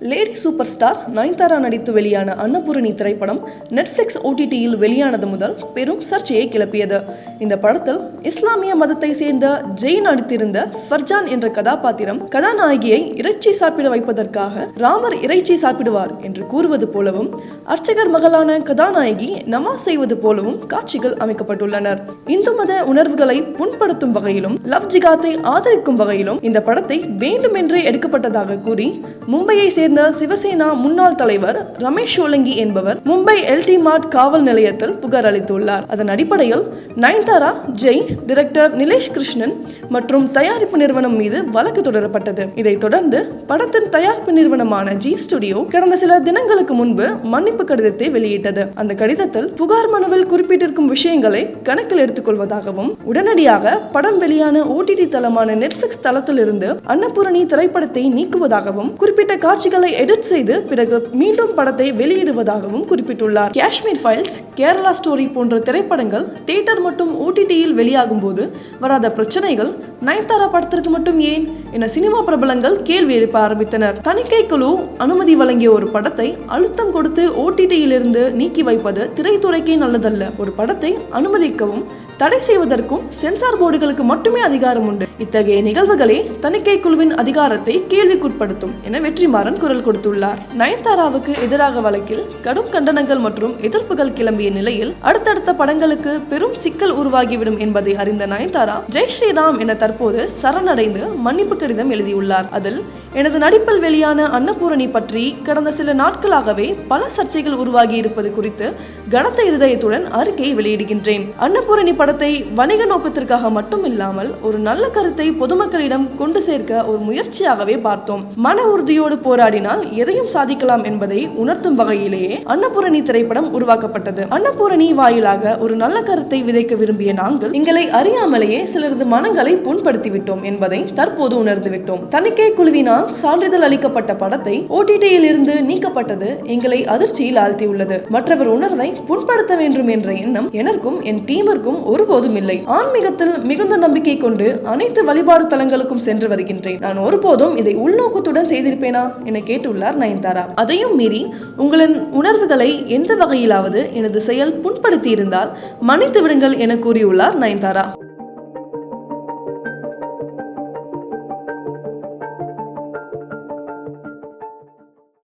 Lady super star Nayanthara நடித்து வெளியான அன்னபூரணி திரைப்படம் நெட்ஃப்ளிக்ஸ் ஓடிடியில் வெளியானது முதல் பெரும் சர்ச்சையை கிளப்பியது. இந்த படத்தில் இஸ்லாமிய மதத்தை சேர்ந்த ஜெய் நடித்திருந்த ஃபர்ஜான் என்ற கதாபாத்திரம் கதாநாயகியை இறைச்சி சாப்பிட வைப்பதற்காக ராமர் இறைச்சி சாப்பிடுவார் என்று கூறுவது போலவும் அர்ச்சகர் மகளான கதாநாயகி நமாஸ் செய்வது போலவும் காட்சிகள் அமைக்கப்பட்டுள்ளனர். இந்து மத உணர்வுகளை புண்படுத்தும் வகையிலும் லவ் ஜிகாத்தை ஆதரிக்கும் வகையிலும் இந்த படத்தை வேண்டுமென்றே எடுக்கப்பட்டதாக கூறி மும்பையை சேர்ந்த சிவசேனா முன்னாள் தலைவர் ரமேஷ் சோலங்கி என்பவர் மும்பை எல்டி மார்ட் காவல் நிலையத்தில் புகார் அளித்துள்ளார். அதன் அடிப்படையில் நயன்தாரா ஜெய் டிரெக்டர் நிலேஷ் கிருஷ்ணன் மற்றும் தயாரிப்பு நிறுவனம் மீது வழக்கு தொடரப்பட்டது. இதைத் தொடர்ந்து படத்தின் தயாரிப்பு நிறுவனமான ஜி ஸ்டுடியோ கடந்த சில தினங்களுக்கு முன்பு மன்னிப்பு கடிதத்தை வெளியிட்டது. அந்த கடிதத்தில் புகார் மனுவில் குறிப்பிட்டிருக்கும் விஷயங்களை கணக்கில் எடுத்துக்கொள்வதாகவும் உடனடியாக படம் வெளியான ஓடிடி தளமான நெட்ஃபிளிக்ஸ் தளத்திலிருந்து அன்னபூரணி திரைப்படத்தை நீக்குவதாகவும் குறிப்பிட்ட காட்சிகள் எடிட் செய்து பிறகு மீண்டும் படத்தை வெளியிடுவதாகவும் குறிப்பிட்டுள்ளார். காஷ்மீர் ஃபைல்ஸ் கேரளா ஸ்டோரி போன்ற திரைப்படங்கள் தியேட்டர் மற்றும் ஓடிடியில் வெளியாகும் போது வராத பிரச்சனைகள் நயன்தாரா படத்திற்கு மட்டும் ஏன் என சினிமா பிரபலங்கள் கேள்வி எழுப்ப ஆரம்பித்தனர். தணிக்கை குழு அனுமதி வழங்கிய ஒரு படத்தை அழுத்தம் கொடுத்து ஓடிடியிலிருந்து நீக்கி வைப்பது திரைத்துறைக்கே நல்லதல்ல. ஒரு படத்தை அனுமதிக்கவும் தடை செய்வதற்கும் சென்சார் போர்டுகளுக்கு மட்டுமே அதிகாரம் உண்டு. இத்தகைய நிகழ்வுகளே தணிக்கை குழுவின் அதிகாரத்தை கேள்விக்குட்படுத்தும் என வெற்றிமாறன் குரல் கொடுத்துள்ளார். நயன்தாராவுக்கு எதிராக வழக்கில் கடும் கண்டனங்கள் மற்றும் எதிர்ப்புகள் கிளம்பிய நிலையில் அடுத்தடுத்த படங்களுக்கு பெரும் சிக்கல் உருவாகிவிடும் என்பதை அறிந்த நயன்தாரா ஜெய் ஸ்ரீராம் என தற்போது சரணடைந்து மன்னிப்பு கடிதம் எழுதியுள்ளார். அதில் எனது நடிப்பில் வெளியான அன்னபூரணி பற்றி கடந்த சில நாட்களாகவே பல சர்ச்சைகள் உருவாகி இருப்பது குறித்து கனத்த இருதயத்துடன் அறிக்கையை வெளியிடுகின்றேன். அன்னபூரணி படத்தை வணிக நோக்கத்திற்காக மட்டுமில்லாமல் ஒரு நல்ல கருத்தை பொதுமக்களிடம் கொண்டு சேர்க்க ஒரு முயற்சியாகவே பார்த்தோம். மன உறுதியோடு போராடி போராடினால் எதையும் சாதிக்கலாம் என்பதை உணர்த்தும் வகையிலேயே அன்னபூரணி திரைப்படம் உருவாக்கப்பட்டது. அன்னபூரணி வாயிலாக ஒரு நல்ல கருத்தை விதைக்க விரும்பிய நாங்கள் எங்களை அறியாமலேயே சிலரது மனங்களை புண்படுத்திவிட்டோம் என்பதை தற்போது உணர்ந்துவிட்டோம். தணிக்கை குழுவினால் சான்றிதழ் அளிக்கப்பட்ட படத்தை ஓடிடியில் இருந்து நீக்கப்பட்டது எங்களை அதிர்ச்சியில் ஆழ்த்தியுள்ளது. மற்றவர் உணர்வை புண்படுத்த வேண்டும் என்ற எண்ணம் எனக்கும் என் டீமிற்கும் ஒருபோதும் இல்லை. ஆன்மீகத்தில் மிகுந்த நம்பிக்கை கொண்டு அனைத்து வழிபாடு தலங்களுக்கும் சென்று வருகின்றேன். நான் ஒருபோதும் இதை உள்நோக்கத்துடன் செய்திருப்பேனா? என கேட்டுள்ளார் நயன்தாரா. அதையும் மீறி உங்களின் உணர்வுகளை எந்த வகையிலாவது எனது செயல் புண்படுத்தி இருந்தால் மன்னித்து விடுங்கள் என கூறியுள்ளார் நயன்தாரா.